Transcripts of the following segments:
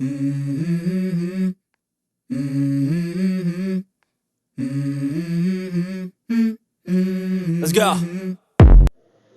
Let's go.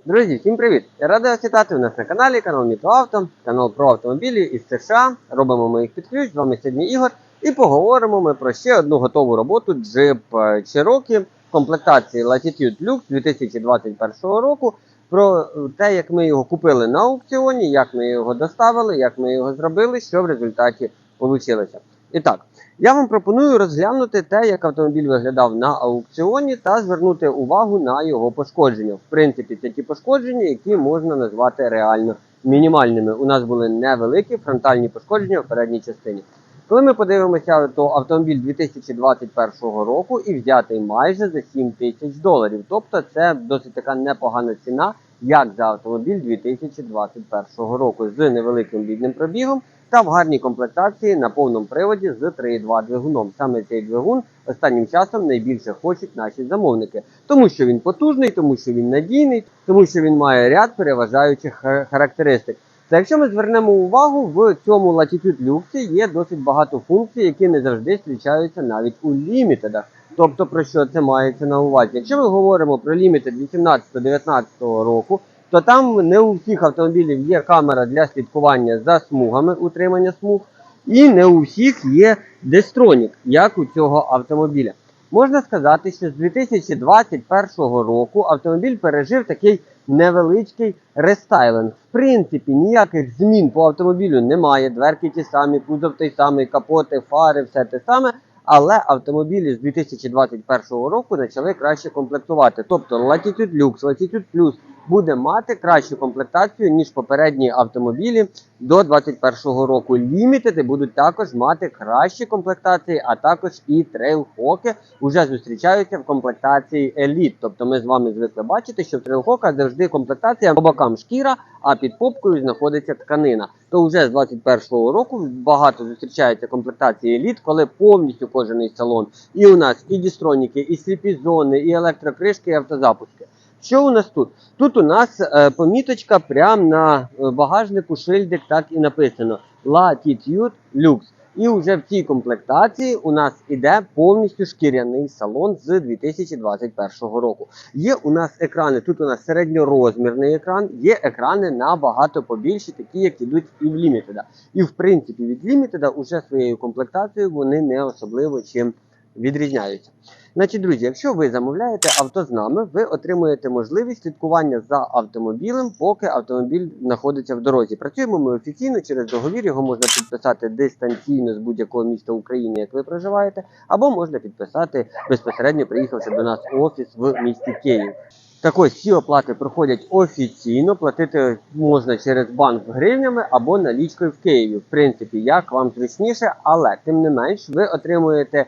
Друзі, всім привіт! Я радий вас вітати у нас на каналі, канал Мітоавто, канал про автомобілі із США. Робимо ми їх під ключ. З вами сьогодні Ігор. І поговоримо ми про ще одну готову роботу Jeep Cherokee комплектації Latitude Lux 2021 року. Про те, як ми його купили на аукціоні, як ми його доставили, як ми його зробили, що в результаті вийшло. І так, я вам пропоную розглянути те, як автомобіль виглядав на аукціоні, та звернути увагу на його пошкодження. В принципі, це ті пошкодження, які можна назвати реально мінімальними. У нас були невеликі фронтальні пошкодження в передній частині. Коли ми подивимося, то автомобіль 2021 року і взятий майже за 7 тисяч доларів. Тобто це досить така непогана ціна, як за автомобіль 2021 року з невеликим бідним пробігом та в гарній комплектації на повному приводі з 3.2 двигуном. Саме цей двигун останнім часом найбільше хочуть наші замовники, тому що він потужний, тому що він надійний, тому що він має ряд переважаючих характеристик. Та якщо ми звернемо увагу, в цьому Latitude Lux є досить багато функцій, які не завжди зустрічаються навіть у лімітедах. Тобто про що це мається на увазі? Якщо ми говоримо про лімітед 18-19 року, то там не у всіх автомобілів є камера для слідкування за смугами утримання смуг, і не у всіх є дестронік, як у цього автомобіля. Можна сказати, що з 2021 року автомобіль пережив такий невеличкий рестайлинг. В принципі, ніяких змін по автомобілю немає. Дверки ті самі, кузов той самий, капоти, фари, все те саме. Але автомобілі з 2021 року почали краще комплектувати. Тобто Latitude Lux, Latitude Plus буде мати кращу комплектацію, ніж попередні автомобілі до 2021 року. Лімітеди будуть також мати кращі комплектації, а також і трейлхоки вже зустрічаються в комплектації Elite. Тобто ми з вами звикли бачити, що в трейлхока завжди комплектація по бокам шкіра, а під попкою знаходиться тканина. То вже з 2021 року багато зустрічається комплектації Elite, коли повністю кожаний салон. І у нас і дістроніки, і сліпі зони, і електрокришки, і автозапуски. Що у нас тут? Тут у нас е, поміточка прямо на е, багажнику шильдик так і написано Latitude Lux. І вже в цій комплектації у нас іде повністю шкіряний салон з 2021 року. Є у нас екрани, тут у нас середньорозмірний екран, є екрани набагато побільші, такі як ідуть і в Limited. І в принципі від Limited уже своєю комплектацією вони не особливо чим відрізняються. Значить, друзі, якщо ви замовляєте авто з нами, ви отримуєте можливість слідкування за автомобілем, поки автомобіль знаходиться в дорозі. Працюємо ми офіційно через договір. Його можна підписати дистанційно з будь-якого міста України, як ви проживаєте, або можна підписати безпосередньо, приїхавши до нас офіс в місті Київ. Так ось всі оплати проходять офіційно. Платити можна через банк гривнями або налічкою в Києві. В принципі, як вам зручніше, але тим не менш ви отримуєте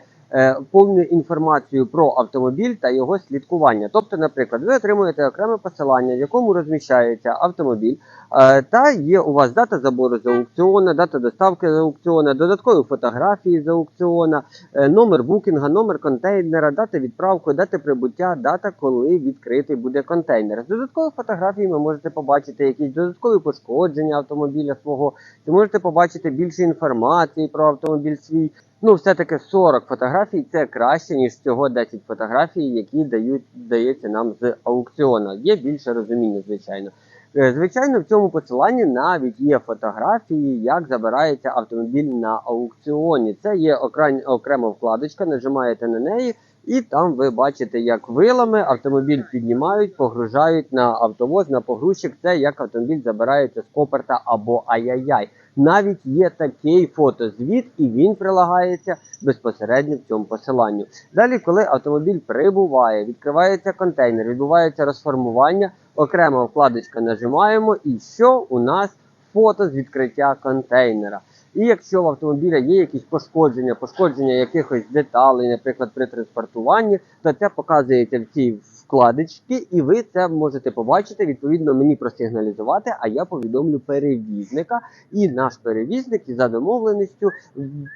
повну інформацію про автомобіль та його слідкування. Тобто, наприклад, ви отримуєте окреме посилання, в якому розміщається автомобіль, е, та є у вас дата забору з аукціону, дата доставки з аукціону, додаткові фотографії з аукціону, е, номер букінга, номер контейнера, дата відправки, дата прибуття, дата, коли відкритий буде контейнер. З додаткових фотографій ви можете побачити якісь додаткові пошкодження автомобіля свого, чи можете побачити більше інформації про автомобіль свій. Ну, все-таки 40 фотографій це краще, ніж всього 10 фотографій, які дають, дається нам з аукціону. Є більше розуміння, звичайно. Е, Звичайно, в цьому посиланні навіть є фотографії, як забирається автомобіль на аукціоні. Це є окрема вкладочка, нажимаєте на неї, і там ви бачите, як вилами автомобіль піднімають, погружають на автовоз, на погрузчик. Це як автомобіль забирається з коперта або ай-яй-яй. Навіть є такий фотозвіт, і він прилагається безпосередньо в цьому посиланню. Далі, коли автомобіль прибуває, відкривається контейнер, відбувається розформування, окрема вкладочка нажимаємо, і що у нас фото з відкриття контейнера. І якщо в автомобіля є якісь пошкодження, пошкодження якихось деталей, наприклад, при транспортуванні, то це показується в цій вкладочки, і ви це можете побачити. Відповідно, мені просигналізувати, а я повідомлю перевізника. І наш перевізник за домовленістю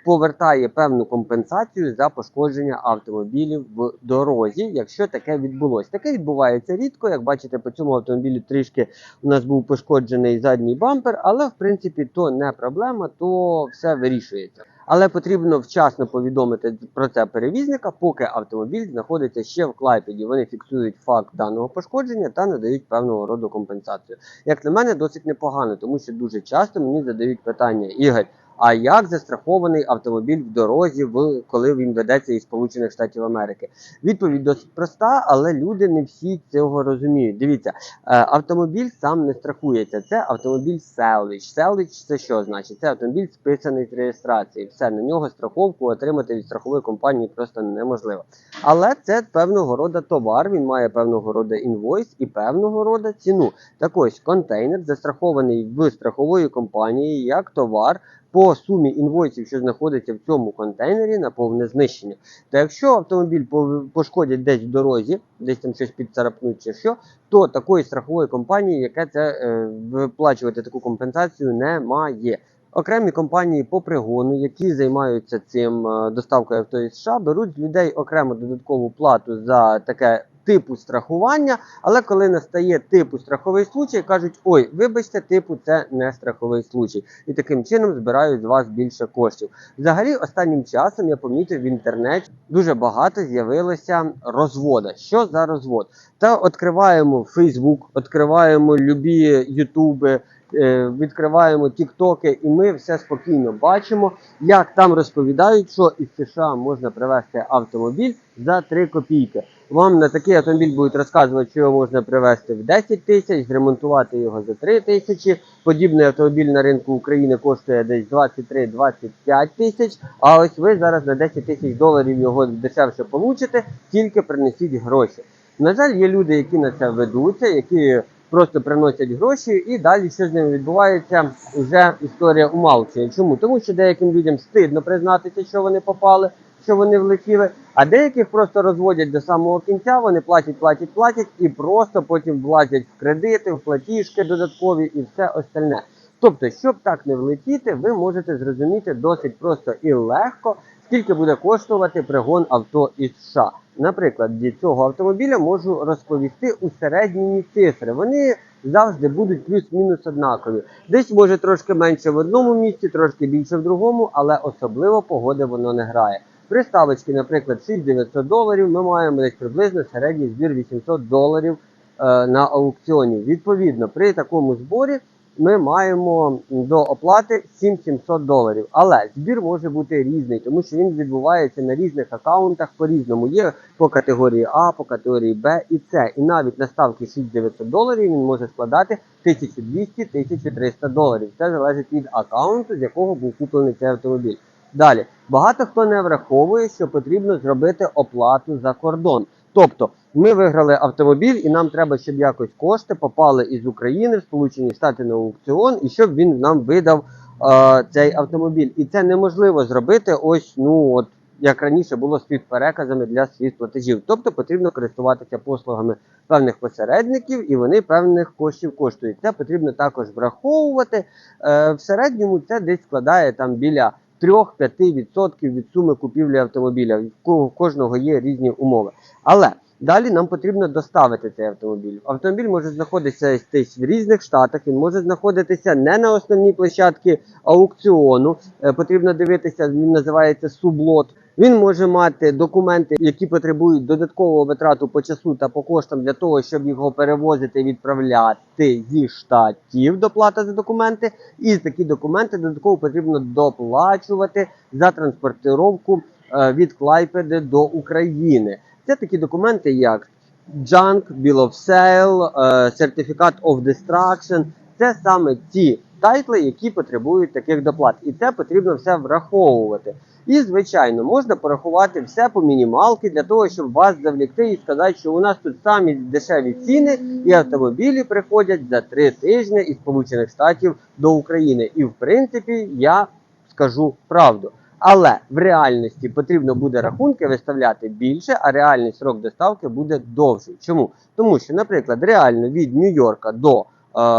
повертає певну компенсацію за пошкодження автомобілів в дорозі, якщо таке відбулося. Таке відбувається рідко. Як бачите, по цьому автомобілю трішки у нас був пошкоджений задній бампер, але в принципі то не проблема, то все вирішується. Але потрібно вчасно повідомити про це перевізника, поки автомобіль знаходиться ще в Клайпеді. Вони фіксують факт даного пошкодження та надають певного роду компенсацію. Як на мене, досить непогано, тому що дуже часто мені задають питання Ігор. А як застрахований автомобіль в дорозі, в коли він ведеться із Сполучених Штатів Америки? Відповідь досить проста, але люди не всі цього розуміють. Дивіться, е, автомобіль сам не страхується. Це автомобіль селищ. Селищ це що значить? Це автомобіль списаний з реєстрації. Все на нього страховку отримати від страхової компанії просто неможливо. Але це певного роду товар. Він має певного роду інвойс і певного роду ціну. Так ось контейнер застрахований в страхової компанії як товар по сумі інвойсів, що знаходиться в цьому контейнері, на повне знищення. Та якщо автомобіль пошкодять десь в дорозі, десь там щось підцарапнуть чи що, то такої страхової компанії, яка це е, виплачувати таку компенсацію, немає. Окремі компанії по пригону, які займаються цим е, доставкою авто із США, беруть з людей окремо додаткову плату за таке типу страхування. Але коли настає типу страховий случай, кажуть: ой, вибачте, типу, це не страховий случай. І таким чином збирають з вас більше коштів. Взагалі, останнім часом я помітив в інтернеті дуже багато з'явилося розвода. Що за розвод? Та відкриваємо Facebook, відкриваємо любі Ютуби. Е, Відкриваємо Тіктоки, і ми все спокійно бачимо, як там розповідають, що із США можна привезти автомобіль за 3 копійки. Вам на такий автомобіль будуть розказувати, що його можна привезти в 10 тисяч, зремонтувати його за 3 тисячі. Подібний автомобіль на ринку України коштує десь 23-25 тисяч. А ось ви зараз на 10 тисяч доларів його дешевше получите, тільки принесіть гроші. На жаль, є люди, які на це ведуться, які просто приносять гроші, і далі що з ними відбувається, вже історія умалчує. Чому? Тому що деяким людям стидно признатися, що вони попали, що вони влетіли, а деяких просто розводять до самого кінця, вони платять, платять, платять і просто потім влазять в кредити, в платіжки додаткові і все остальне. Тобто, щоб так не влетіти, ви можете зрозуміти досить просто і легко, скільки буде коштувати пригон авто із США. Наприклад, від цього автомобіля можу розповісти у середні цифри. Вони завжди будуть плюс-мінус однакові. Десь може трошки менше в одному місці, трошки більше в другому, але особливо погоди воно не грає. Приставочки, наприклад, 6900 доларів. Ми маємо десь приблизно середній збір 800 доларів е, на аукціоні. Відповідно, при такому зборі ми маємо до оплати 7700 доларів. Але збір може бути різний, тому що він відбувається на різних аккаунтах по-різному. Є по категорії А, по категорії Б і С. І навіть на ставки 6900 доларів він може складати 1200-1300 доларів. Це залежить від аккаунту, з якого був куплений цей автомобіль. Далі, багато хто не враховує, що потрібно зробити оплату за кордон. Тобто, ми виграли автомобіль, і нам треба, щоб якось кошти попали із України в Сполучені Штати на аукціон, і щоб він нам видав е, цей автомобіль. І це неможливо зробити ось, ну от як раніше було з переказами для своїх платежів. Тобто потрібно користуватися послугами певних посередників, і вони певних коштів коштують. Це потрібно також враховувати. Е, в середньому це десь складає там біля 3-5% від суми купівлі автомобіля. Ко- кожного є різні умови. Але далі нам потрібно доставити цей автомобіль. Автомобіль може знаходитися десь в різних штатах, він може знаходитися не на основній площадці аукціону. Е, Потрібно дивитися, він називається сублот. Він може мати документи, які потребують додаткового витрату по часу та по коштам для того, щоб його перевозити і відправляти зі штатів доплата за документи. І такі документи додатково потрібно доплачувати за транспортировку е, від Клайпеди до України. Це такі документи, як Junk, Bill of Sale, е, Certificate of Destruction. Це саме ті тайтли, які потребують таких доплат. І це потрібно все враховувати. І, звичайно, можна порахувати все по мінімалки для того, щоб вас завлікти і сказати, що у нас тут самі дешеві ціни, і автомобілі приходять за три тижні із Сполучених Штатів до України. І в принципі, я скажу правду. Але в реальності потрібно буде рахунки виставляти більше, а реальний срок доставки буде довший. Чому? Тому що, наприклад, реально від Нью-Йорка до е,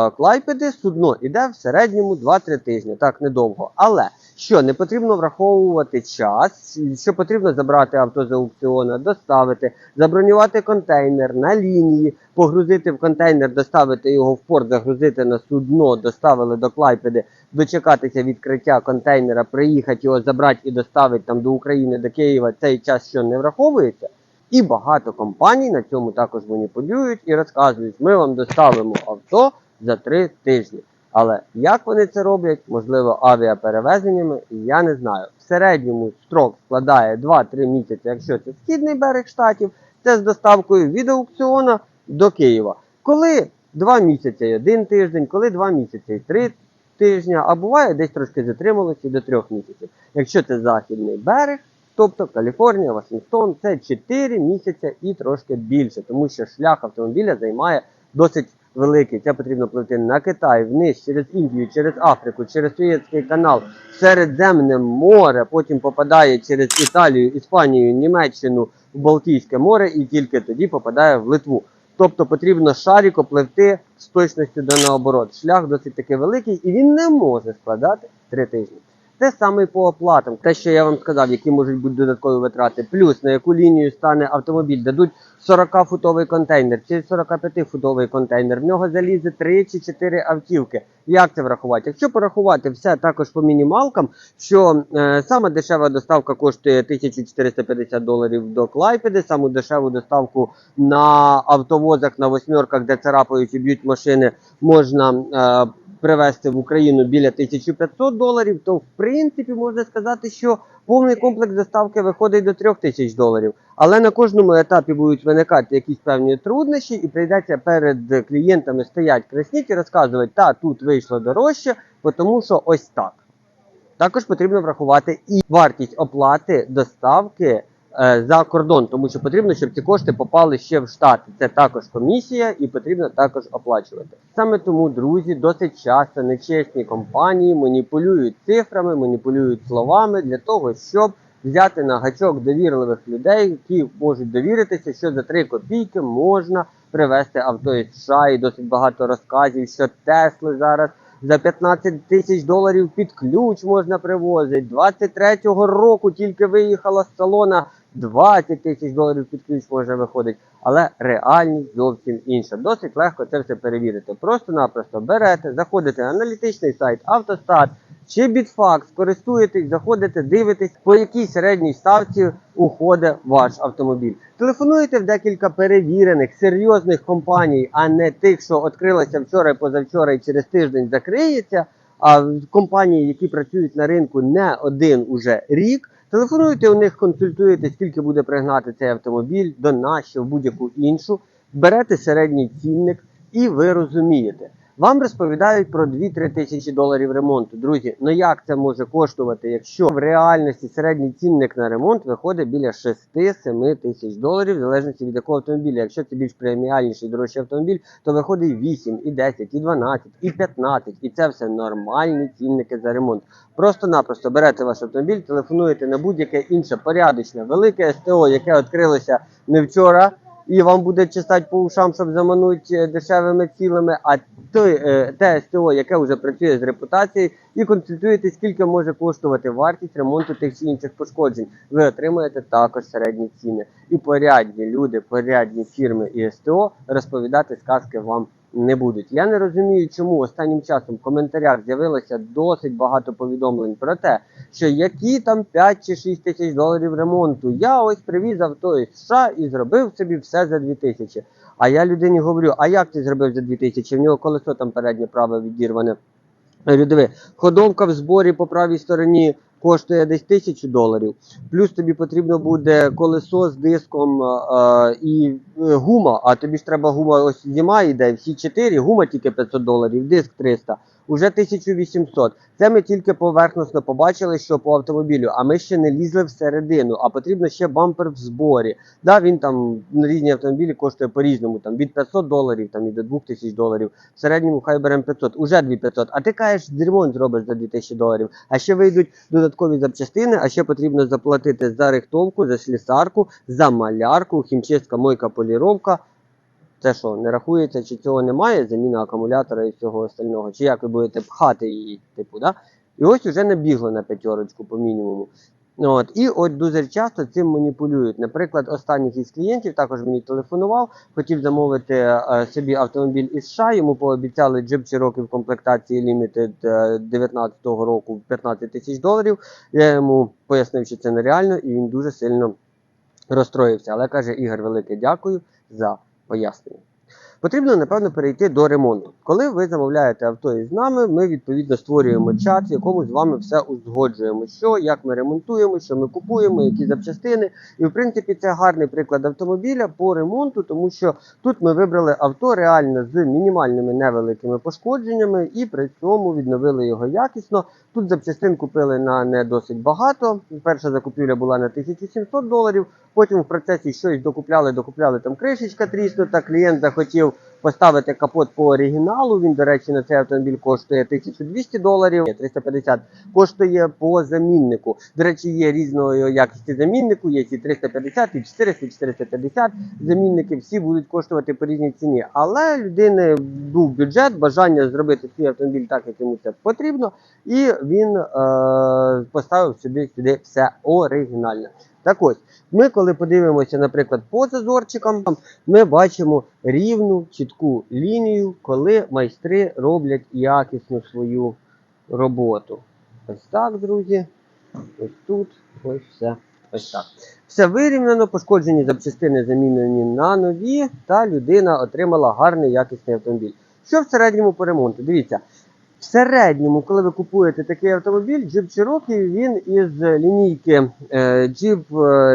Клайпеди судно йде в середньому 2-3 тижні, так недовго. Але що не потрібно враховувати час, що потрібно забрати авто з аукціона, доставити, забронювати контейнер на лінії, погрузити в контейнер, доставити його в порт, загрузити на судно, доставили до Клайпеди, дочекатися відкриття контейнера, приїхати його забрати і доставити там до України, до Києва. Цей час що не враховується. І багато компаній на цьому також маніпулюють і розказують, ми вам доставимо авто за три тижні. Але як вони це роблять, можливо, авіаперевезеннями, я не знаю. В середньому строк складає 2-3 місяці, якщо це східний берег штатів, це з доставкою від аукціона до Києва. Коли 2 місяці і один тиждень, коли 2 місяці і 3 тижня, а буває десь трошки затрималося і до 3 місяців. Якщо це західний берег, тобто Каліфорнія, Вашингтон, це 4 місяці і трошки більше, тому що шлях автомобіля займає досить великий. Це потрібно плити на Китай, вниз через Індію, через Африку, через Суєцький канал, Середземне море, потім попадає через Італію, Іспанію, Німеччину в Балтійське море і тільки тоді попадає в Литву. Тобто потрібно шаріко пливти з точністю до наоборот. Шлях досить таки великий і він не може складати 3 тижні. Те саме по оплатам. Те, що я вам сказав, які можуть бути додаткові витрати, плюс на яку лінію стане автомобіль, дадуть 40-футовий контейнер чи 45-футовий контейнер. В нього залізе 3 чи 4 автівки. Як це врахувати? Якщо порахувати все також по мінімалкам, що е, сама дешева доставка коштує 1450 доларів до Клайпеди, саму дешеву доставку на автовозах на восьмерках, де царапають і б'ють машини, можна. Е, привезти в Україну біля 1500 доларів, то в принципі можна сказати, що повний комплекс доставки виходить до 3000 доларів. Але на кожному етапі будуть виникати якісь певні труднощі, і прийдеться перед клієнтами стоять красніть і розказувати, та тут вийшло дорожче, тому що ось так. Також потрібно врахувати і вартість оплати доставки за кордон, тому що потрібно, щоб ці кошти попали ще в Штати. Це також комісія і потрібно також оплачувати. Саме тому, друзі, досить часто нечесні компанії маніпулюють цифрами, маніпулюють словами для того, щоб взяти на гачок довірливих людей, які можуть довіритися, що за 3 копійки можна привезти авто із США. І досить багато розказів, що Тесли зараз. За 15 тисяч доларів під ключ можна привозити. 23-го року тільки виїхала з салона 20 тисяч доларів під ключ може виходить. Але реальність зовсім інша. Досить легко це все перевірити. Просто-напросто берете, заходите на аналітичний сайт Автостат чи Bitfax, користуєтесь, заходите, дивитесь, по якій середній ставці уходить ваш автомобіль. Телефонуєте в декілька перевірених, серйозних компаній, а не тих, що відкрилися вчора позавчора і через тиждень закриється. А компанії, які працюють на ринку не один уже рік. Телефонуйте у них, консультуєте, скільки буде пригнати цей автомобіль до нащо, в будь-яку іншу. Берете середній цінник і ви розумієте. Вам розповідають про 2-3 тисячі доларів ремонту. Друзі, ну як це може коштувати, якщо в реальності середній цінник на ремонт виходить біля 6-7 тисяч доларів, в залежності від якого автомобіля. Якщо це більш преміальніший дорожчий автомобіль, то виходить і 8, і 10, і 12, і 15. І це все нормальні цінники за ремонт. Просто-напросто берете ваш автомобіль, телефонуєте на будь-яке інше порядочне, велике СТО, яке відкрилося не вчора. І вам буде чесати по ушам, щоб заманути дешевими цілими, а той, е, те СТО, яке вже працює з репутацією, і консультуєте, скільки може коштувати вартість ремонту тих чи інших пошкоджень. Ви отримаєте також середні ціни. І порядні люди, порядні фірми і СТО розповідати сказки вам не будуть. Я не розумію, чому останнім часом в коментарях з'явилося досить багато повідомлень про те, що які там 5 чи 6 тисяч доларів ремонту. Я ось привіз авто із США і зробив собі все за 2 тисячі. А я людині говорю: а як ти зробив за 2 тисячі? В нього колесо там переднє праве відірване. Говорю, диви, ходовка в зборі по правій стороні коштує десь тисячу доларів. Плюс тобі потрібно буде колесо з диском е, і гума, а тобі ж треба гума ось зима йде, всі 4, гума тільки 500 доларів, диск 300. Уже 1800. Це ми тільки поверхносно побачили, що по автомобілю, а ми ще не лізли всередину, а потрібно ще бампер в зборі. Да, він там на різні автомобілі коштує по-різному, там від 500 доларів там, і до 2000 доларів. В середньому хай беремо 500, уже 2500. А ти кажеш, ремонт зробиш за 2000 доларів. А ще вийдуть додаткові. запчастини, а ще потрібно заплатити за рихтовку, за слісарку, за малярку, хімчистка, мойка, поліровка. Це що, не рахується, чи цього немає, заміна акумулятора і всього остального, чи як ви будете пхати її, типу, да? І ось уже набігло на п'ятерочку по мінімуму. От, і от дуже часто цим маніпулюють. Наприклад, останній із клієнтів також мені телефонував, хотів замовити е, собі автомобіль із США. Йому пообіцяли Jeep Cherokee в комплектації Limited е, 19-го року в 15 тисяч доларів. Я йому пояснив, що це нереально, і він дуже сильно розстроївся. Але каже Ігор, велике дякую за пояснення. Потрібно, напевно, перейти до ремонту. Коли ви замовляєте авто із нами, ми відповідно створюємо чат, в якому з вами все узгоджуємо, що, як ми ремонтуємо, що ми купуємо, які запчастини. І в принципі це гарний приклад автомобіля по ремонту, тому що тут ми вибрали авто реально з мінімальними невеликими пошкодженнями і при цьому відновили його якісно. Тут запчастин купили на не досить багато. Перша закупівля була на 1700 доларів. Потім в процесі щось докупляли, докупляли там кришечка тріснута. Клієнт захотів поставити капот по оригіналу. Він, до речі, на цей автомобіль коштує 1200 доларів, 350 коштує по заміннику. До речі, є різної якості заміннику, є ці 350, і 400, і 450 замінники, всі будуть коштувати по різній ціні. Але людини був бюджет, бажання зробити свій автомобіль так, як йому це потрібно, і він е, поставив собі сюди все оригінальне. Так ось, ми коли подивимося, наприклад, по зазорчикам, ми бачимо рівну чітку лінію, коли майстри роблять якісну свою роботу. Ось так, друзі. Ось тут, ось все. Ось так. Все вирівняно, пошкоджені запчастини замінені на нові, та людина отримала гарний якісний автомобіль. Що в середньому по ремонту? Дивіться, в середньому, коли ви купуєте такий автомобіль, Jeep Cherokee, він із лінійки е, Jeep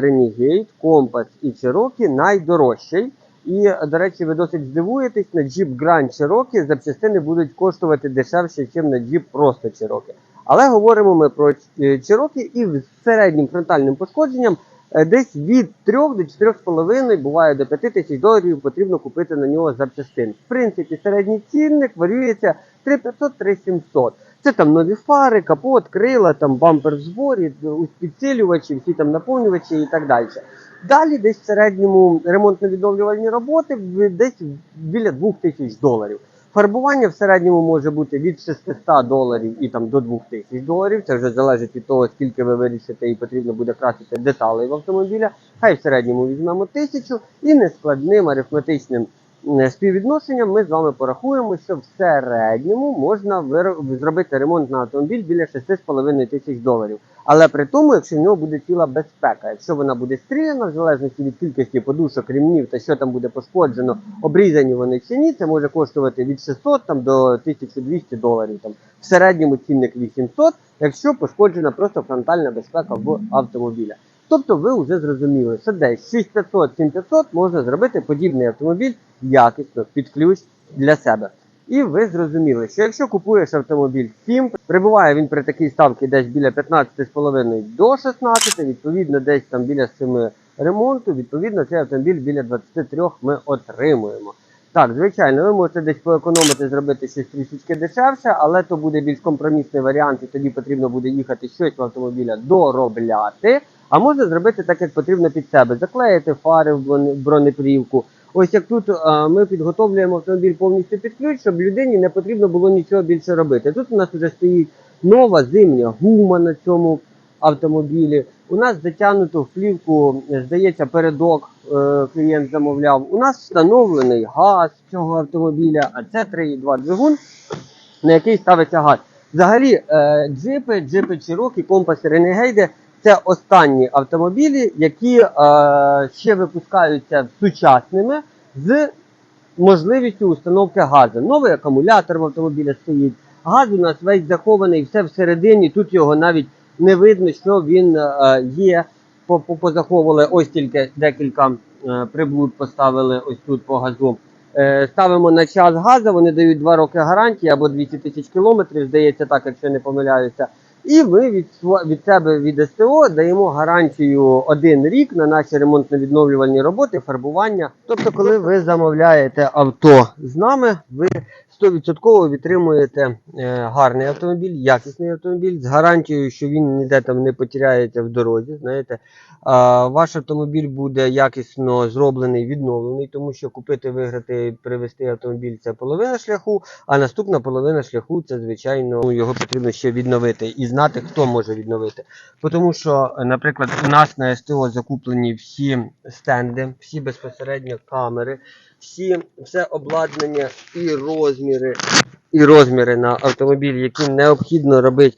Renegade, Compass і Cherokee найдорожчий. І, до речі, ви досить здивуєтесь, на Jeep Grand Cherokee запчастини будуть коштувати дешевше, ніж на Jeep просто Cherokee. Але говоримо ми про е, Cherokee і з середнім фронтальним пошкодженням е, десь від 3 до 4,5, буває до 5 тисяч доларів потрібно купити на нього запчастин. В принципі, середній цінник варіюється 3500-3700. Це там нові фари, капот, крила, там бампер в зборі, підсилювачі, всі там наповнювачі і так далі. Далі десь в середньому ремонтно-відновлювальні роботи десь біля 2000 доларів. Фарбування в середньому може бути від 600 доларів і там до 2000 доларів. Це вже залежить від того, скільки ви вирішите і потрібно буде красити деталей в автомобіля. Хай в середньому візьмемо 1000 і нескладним арифметичним співвідношенням ми з вами порахуємо, що в середньому можна зробити ремонт на автомобіль біля 6,5 тисяч доларів. Але при тому, якщо в нього буде ціла безпека, якщо вона буде стріляна, в залежності від кількості подушок, ремнів та що там буде пошкоджено, обрізані вони чи ні, це може коштувати від 600 там, до 1200 доларів. Там. В середньому цінник 800, якщо пошкоджена просто фронтальна безпека в автомобіля. Тобто ви вже зрозуміли, що десь 6500-7500 можна зробити подібний автомобіль якісно під ключ для себе. І ви зрозуміли, що якщо купуєш автомобіль 7, прибуває він при такій ставці десь біля 15,5 до 16, відповідно, десь там біля 7 ремонту, відповідно, цей автомобіль біля 23 ми отримуємо. Так, звичайно, ви можете десь поекономити, зробити щось трішечки дешевше, але то буде більш компромісний варіант, і тоді потрібно буде їхати щось в автомобіля доробляти. А можна зробити так, як потрібно під себе, заклеїти фари в броне- бронеплівку. Ось як тут а, ми підготовлюємо автомобіль повністю під ключ, щоб людині не потрібно було нічого більше робити. Тут у нас вже стоїть нова зимня гума на цьому автомобілі. У нас затягнуто в плівку, здається, передок е, клієнт замовляв. У нас встановлений газ цього автомобіля, а це 3,2 двигун, на який ставиться газ. Взагалі, е, джипи, джипи Cherokee, компаси Renegade це останні автомобілі, які е, ще випускаються сучасними з можливістю установки газу. Новий акумулятор в автомобілі стоїть. Газ у нас весь захований, все всередині. Тут його навіть не видно, що він е, є. По- по- Позаховували ось тільки декілька е, приблуд поставили ось тут по газу. Е, ставимо на час газу, вони дають 2 роки гарантії або 200 тисяч кілометрів, здається так, якщо не помиляюся. І ми від, від себе від СТО даємо гарантію один рік на наші ремонтно-відновлювальні роботи, фарбування. Тобто, коли ви замовляєте авто з нами, ви 100% відтримуєте е, гарний автомобіль, якісний автомобіль з гарантією, що він ніде там не потеряється в дорозі. Знаєте, ваш автомобіль буде якісно зроблений, відновлений, тому що купити, виграти, привезти автомобіль це половина шляху, а наступна половина шляху це, звичайно, ну, його потрібно ще відновити і знати, хто може відновити. Тому що, наприклад, у нас на СТО закуплені всі стенди, всі безпосередньо камери, всі, все обладнання і розміри, і розміри на автомобіль, які необхідно робити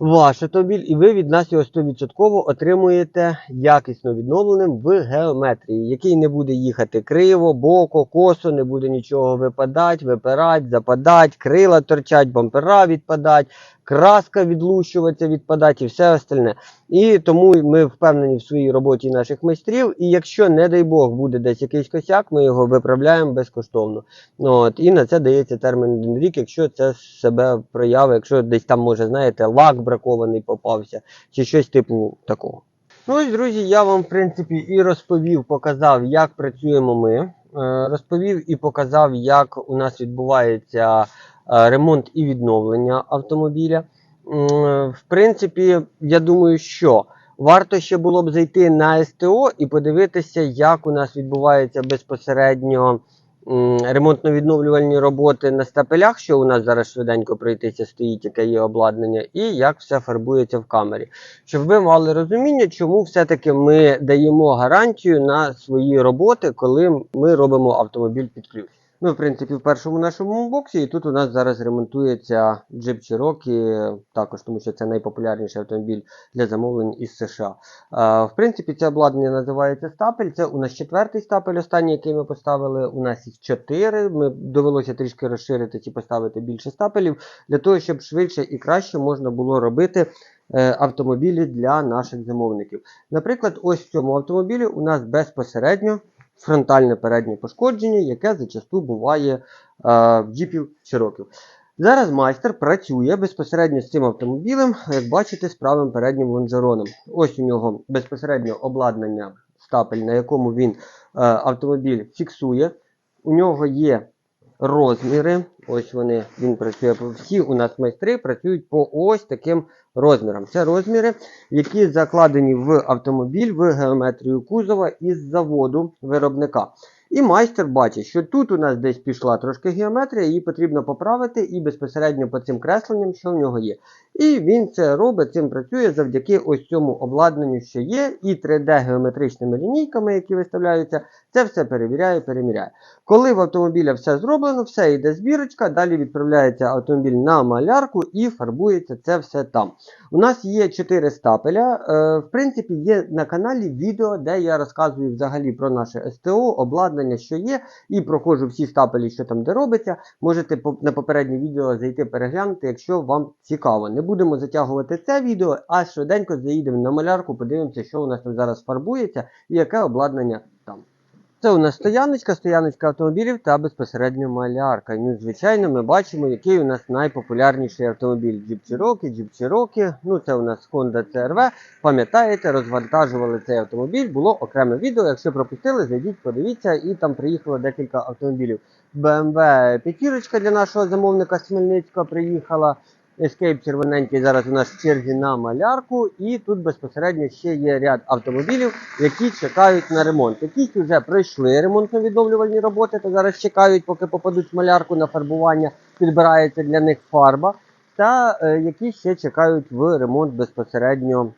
ваш автомобіль, і ви від нас його 100% отримуєте якісно відновленим в геометрії, який не буде їхати криво, боко, косо, не буде нічого випадати, випирати, западати, крила торчать, бампера відпадать, краска відлущуватися, відпадати і все остальне. І тому ми впевнені в своїй роботі наших майстрів. І якщо, не дай Бог, буде десь якийсь косяк, ми його виправляємо безкоштовно. От, і на це дається термін один рік, якщо це себе прояви, якщо десь там, може, знаєте, лак бракований попався, чи щось типу такого. Ну ось, друзі, я вам, в принципі, і розповів, показав, як працюємо ми. Е, Розповів і показав, як у нас відбувається ремонт і відновлення автомобіля. В принципі, я думаю, що варто ще було б зайти на СТО і подивитися, як у нас відбувається безпосередньо ремонтно-відновлювальні роботи на стапелях, що у нас зараз швиденько пройтися стоїть, яке є обладнання, і як все фарбується в камері. Щоб ви мали розуміння, чому все-таки ми даємо гарантію на свої роботи, коли ми робимо автомобіль під ключ. Ми, в принципі, в першому нашому боксі, і тут у нас зараз ремонтується Jeep Cherokee, також тому що це найпопулярніший автомобіль для замовлень із США. В принципі, це обладнання називається стапель. Це у нас четвертий стапель, останній, який ми поставили. У нас їх чотири. Ми довелося трішки розширити і поставити більше стапелів для того, щоб швидше і краще можна було робити. е, Автомобілі для наших замовників. Наприклад, ось в цьому автомобілі у нас безпосередньо фронтальне переднє пошкодження, яке зачасту буває е, в джіпів Cherokee. Зараз майстер працює безпосередньо з цим автомобілем, як бачите, з правим переднім лонжероном. Ось у нього безпосередньо обладнання стапель, на якому він е, автомобіль фіксує. У нього є розміри. Ось вони, він працює. Всі у нас майстри працюють по ось таким розмірам. Це розміри, які закладені в автомобіль в геометрію кузова із заводу виробника. І майстер бачить, що тут у нас десь пішла трошки геометрія, її потрібно поправити і безпосередньо по цим кресленням, що в нього є. І він це робить, цим працює завдяки ось цьому обладнанню, що є, і 3D-геометричними лінійками, які виставляються, це все перевіряє, переміряє. Коли в автомобіля все зроблено, все йде збірочка, далі відправляється автомобіль на малярку і фарбується це все там. У нас є 4 стапеля. Е, в принципі, є на каналі відео, де я розказую взагалі про наше СТО, обладнання, що є, і проходжу всі стапелі, що там де робиться. Можете на попереднє відео зайти переглянути, якщо вам цікаво. Не будемо затягувати це відео, а швиденько заїдемо на малярку, подивимося, що у нас там зараз фарбується і яке обладнання. Це у нас стояночка, стояночка автомобілів та безпосередньо малярка. Ну, звичайно, ми бачимо, який у нас найпопулярніший автомобіль. Jeep Cherokee, Jeep Cherokee. Ну, це у нас Honda CRV. Пам'ятаєте, розвантажували цей автомобіль. Було окреме відео. Якщо пропустили, зайдіть, подивіться, і там приїхало декілька автомобілів. BMW п'ятірочка для нашого замовника з Хмельницького приїхала. Escape червоненький зараз у нас в черзі на малярку, і тут безпосередньо ще є ряд автомобілів, які чекають на ремонт. Якісь вже пройшли ремонтно-відновлювальні роботи, та зараз чекають, поки попадуть в малярку на фарбування, підбирається для них фарба. Та е, які ще чекають в ремонт безпосередньо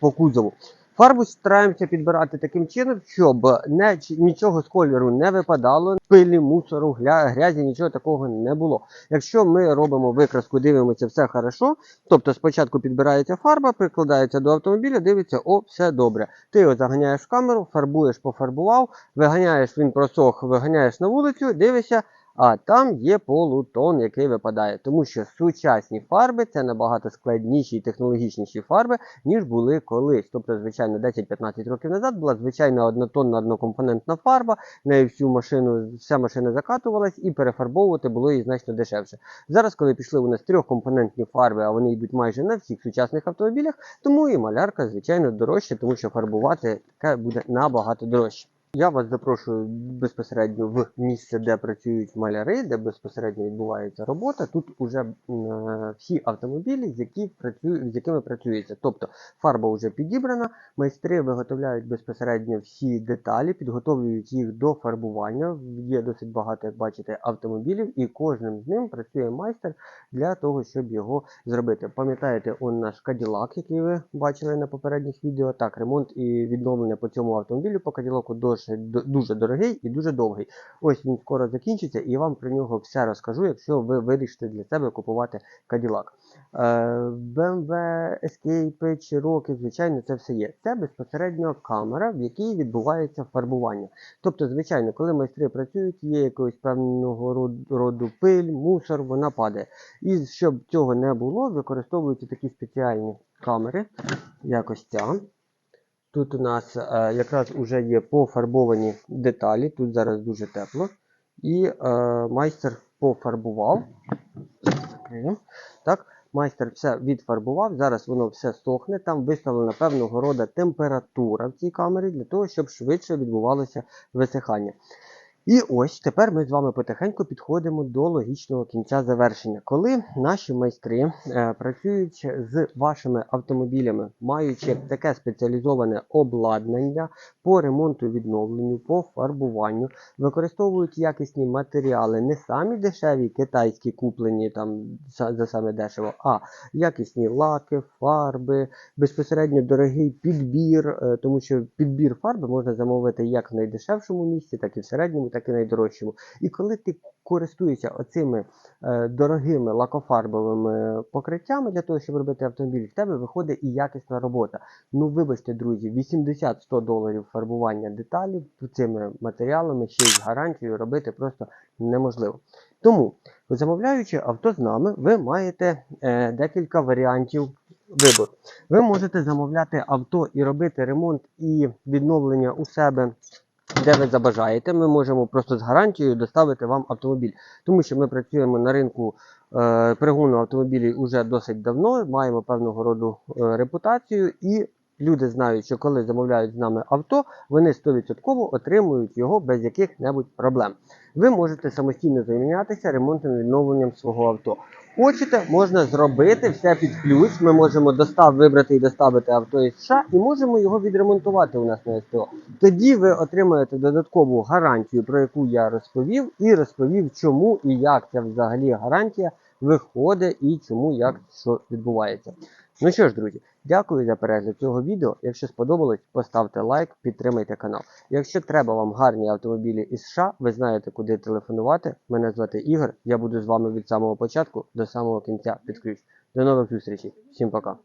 по кузову. Фарбу стараємося підбирати таким чином, щоб не, нічого з кольору не випадало, пилі, мусору, грязі, нічого такого не було. Якщо ми робимо викраску, дивимося, все хорошо. Тобто спочатку підбирається фарба, прикладається до автомобіля, дивиться, о, все добре. Ти його заганяєш в камеру, фарбуєш, пофарбував, виганяєш, він просох, виганяєш на вулицю, дивишся, а там є полутон, який випадає. Тому що сучасні фарби це набагато складніші і технологічніші фарби, ніж були колись. Тобто, звичайно, 10-15 років назад була звичайна однотонна однокомпонентна фарба, нею всю машину, вся машина закатувалась і перефарбовувати було її значно дешевше. Зараз, коли пішли у нас трьохкомпонентні фарби, а вони йдуть майже на всіх сучасних автомобілях, тому і малярка, звичайно, дорожча, тому що фарбувати таке буде набагато дорожче. Я вас запрошую безпосередньо в місце, де працюють маляри, де безпосередньо відбувається робота. Тут уже е, всі автомобілі, з, які працюють, з якими працюється. Тобто фарба вже підібрана, майстри виготовляють безпосередньо всі деталі, підготовлюють їх до фарбування. Є досить багато, як бачите, автомобілів, і кожним з ним працює майстер для того, щоб його зробити. Пам'ятаєте, он наш Каділак, який ви бачили на попередніх відео. Так, ремонт і відновлення по цьому автомобілю по Каділаку досить д- дуже дорогий і дуже довгий. Ось він скоро закінчиться, і я вам про нього все розкажу, якщо ви вирішите для себе купувати Каділак. Е, BMW, Escape, Cherokee, звичайно, це все є. Це безпосередньо камера, в якій відбувається фарбування. Тобто, звичайно, коли майстри працюють, є якогось певного род- роду пиль, мусор, вона падає. І щоб цього не було, використовуються такі спеціальні камери, якось ця. Тут у нас е, якраз вже є пофарбовані деталі, тут зараз дуже тепло. І е, майстер пофарбував. Так, майстер все відфарбував, зараз воно все сохне. Там виставлена певного роду температура в цій камері для того, щоб швидше відбувалося висихання. І ось тепер ми з вами потихеньку підходимо до логічного кінця завершення. Коли наші майстри е, працюють з вашими автомобілями, маючи таке спеціалізоване обладнання по ремонту відновленню, по фарбуванню, використовують якісні матеріали, не самі дешеві китайські куплені там за саме дешево, а якісні лаки, фарби, безпосередньо дорогий підбір, е, тому що підбір фарби можна замовити як в найдешевшому місці, так і в середньому, так і найдорожчому. І коли ти користуєшся оцими е, дорогими лакофарбовими покриттями для того, щоб робити автомобіль, в тебе виходить і якісна робота. Ну, вибачте, друзі, 80-100 доларів фарбування деталів цими матеріалами ще й з гарантією робити просто неможливо. Тому, замовляючи авто з нами, ви маєте е, декілька варіантів вибору. Ви можете замовляти авто і робити ремонт і відновлення у себе. Де ви забажаєте, ми можемо просто з гарантією доставити вам автомобіль, тому що ми працюємо на ринку е, пригону автомобілів уже досить давно, маємо певного роду е, репутацію, і люди знають, що коли замовляють з нами авто, вони 100% отримують його без яких-небудь проблем. Ви можете самостійно займатися ремонтом відновленням свого авто. Хочете, можна зробити все під ключ. Ми можемо достав, вибрати і доставити авто із США і можемо його відремонтувати у нас на СТО. Тоді ви отримаєте додаткову гарантію, про яку я розповів, і розповів, чому і як ця взагалі гарантія виходить і чому як що відбувається. Ну що ж, друзі, дякую за перегляд цього відео. Якщо сподобалось, поставте лайк, підтримайте канал. Якщо треба вам гарні автомобілі із США, ви знаєте, куди телефонувати. Мене звати Ігор. Я буду з вами від самого початку до самого кінця під. До нових зустрічей. Всім пока.